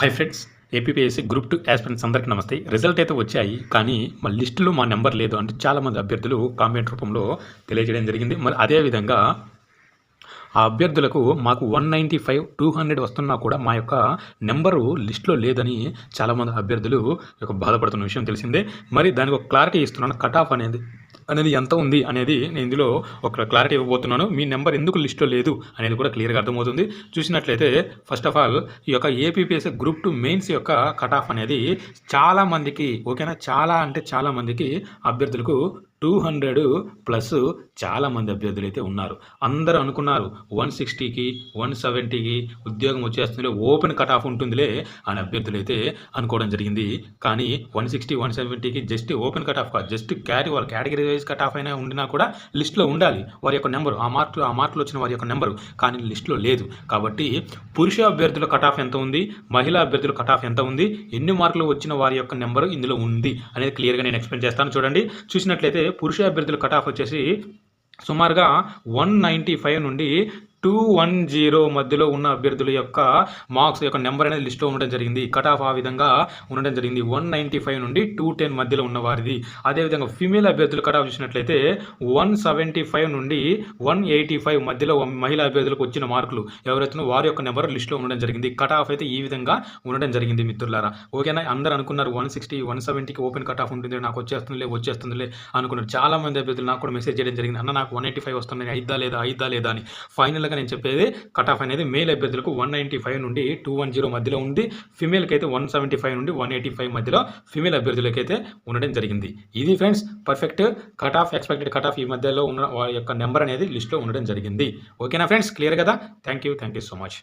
Hi friends APPSC group two aspirants అందరికీ నమస్తే. Result అయితే వచ్చాయి కానీ మా లిస్టులో మా నెంబర్ లేదు అంటే చాలామంది అభ్యర్థులు కామెంట్ రూపంలో తెలియజేయడం జరిగింది. మరి అదేవిధంగా ఆ అభ్యర్థులకు మాకు one ninety five two hundred వస్తున్నా కూడా మా యొక్క నెంబరు లిస్ట్లో లేదని చాలామంది అభ్యర్థులు యొక్క బాధపడుతున్న విషయం తెలిసిందే. మరి దానికి ఒక క్లారిటీ ఇస్తున్నాను. కట్ ఆఫ్ అనేది అనేది ఎంత ఉంది అనేది నేను ఇందులో ఒక క్లారిటీ ఇవ్వబోతున్నాను. మీ నెంబర్ ఎందుకు లిస్ట్లో లేదు అనేది కూడా క్లియర్గా అర్థమవుతుంది. చూసినట్లయితే ఫస్ట్ ఆఫ్ ఆల్ ఈ యొక్క ఏపీపీఎస్ గ్రూప్ టు మెయిన్స్ యొక్క కట్ ఆఫ్ అనేది చాలా మందికి ఓకేనా చాలా అంటే చాలా మందికి అభ్యర్థులకు టూ హండ్రెడ్ ప్లస్ చాలామంది అభ్యర్థులు అయితే ఉన్నారు. అందరూ అనుకున్నారు వన్ సిక్స్టీకి వన్ సెవెంటీకి ఉద్యోగం వచ్చేస్తుందిలే ఓపెన్ కట్ ఆఫ్ ఉంటుందిలే అని అభ్యర్థులు అయితే అనుకోవడం జరిగింది. కానీ వన్ సిక్స్టీ వన్ సెవెంటీకి జస్ట్ ఓపెన్ కట్ ఆఫ్ కాదు జస్ట్ క్యారీ వాళ్ళ కేటగిరీ వైజ్ కట్ ఆఫ్ అయినా ఉండినా కూడా లిస్ట్లో ఉండాలి. వారి యొక్క నెంబరు ఆ మార్కులు ఆ మార్కులు వచ్చిన వారి యొక్క నెంబరు కానీ లిస్ట్లో లేదు. కాబట్టి పురుష అభ్యర్థుల కట్ ఆఫ్ ఎంత ఉంది మహిళా అభ్యర్థుల కట్ ఆఫ్ ఎంత ఉంది ఎన్ని మార్కులు వచ్చిన వారి యొక్క నెంబరు ఇందులో ఉంది అనేది క్లియర్గా నేను ఎక్స్ప్లెయిన్ చేస్తాను. చూడండి చూసినట్లయితే పురుష అభ్యర్థుల కట్ ఆఫ్ వచ్చేసి సుమారుగా వన్ నైంటీ ఫైవ్ నుండి టూ వన్ జీరో మధ్యలో ఉన్న అభ్యర్థుల యొక్క మార్క్స్ యొక్క నెంబర్ అనేది లిస్ట్లో ఉండడం జరిగింది. కట్ ఆఫ్ ఆ విధంగా ఉండడం జరిగింది. వన్ నైంటీ ఫైవ్ నుండి టూ టెన్ మధ్యలో ఉన్న వారిది అదేవిధంగా ఫీమేల్ అభ్యర్థులు కట్ ఆఫ్ చూసినట్లయితే వన్ సెవెంటీ ఫైవ్ నుండి వన్ ఎయిటీ ఫైవ్ మధ్యలో మహిళా అభ్యర్థులకు వచ్చిన మార్కులు ఎవరైతే వారి యొక్క నెంబర్ లిస్ట్లో ఉండడం జరిగింది. కట్ ఆఫ్ అయితే ఈ విధంగా ఉండడం జరిగింది మిత్రులారా. ఓకేనా? అందరూ అనుకున్నారు వన్ సిక్స్టీ వన్ సెవెంటీకి ఓపెన్ కట్ ఆఫ్ ఉంటుంది నాకు వచ్చేస్తుందిలే వచ్చేస్తుందిలే అనుకున్నారు. చాలా మంది అభ్యర్థులు నాకు కూడా మెసేజ్ చేయడం జరిగింది. అన్న నాకు వన్ ఎయిటీ ఫైవ్ వస్తుంది అయిద్దా లేదా అయిద్దా లేదా అని. ఫైనల్గా నేను చెప్పేది కట్ ఆఫ్ అనేది మేల్ అభ్యర్థులకు వన్ నైంటీ ఫైవ్ నుండి టూ వన్ జీరో మధ్యలో ఉంది. ఫిమేల్కి అయితే వన్ సెవెంటీ ఫైవ్ నుండి వన్ ఎయిటీ ఫైవ్ మధ్యలో ఫిమేల్ అభ్యర్థులకైతే ఉండడం జరిగింది. ఇది friends perfect cut off expected cut off ఈ మధ్యలో ఉన్న వారి యొక్క నెంబర్ అనేది లిస్ట్లో ఉండడం జరిగింది. ఓకేనా ఫ్రెండ్స్ క్లియర్ కదా? Thank you thank you so much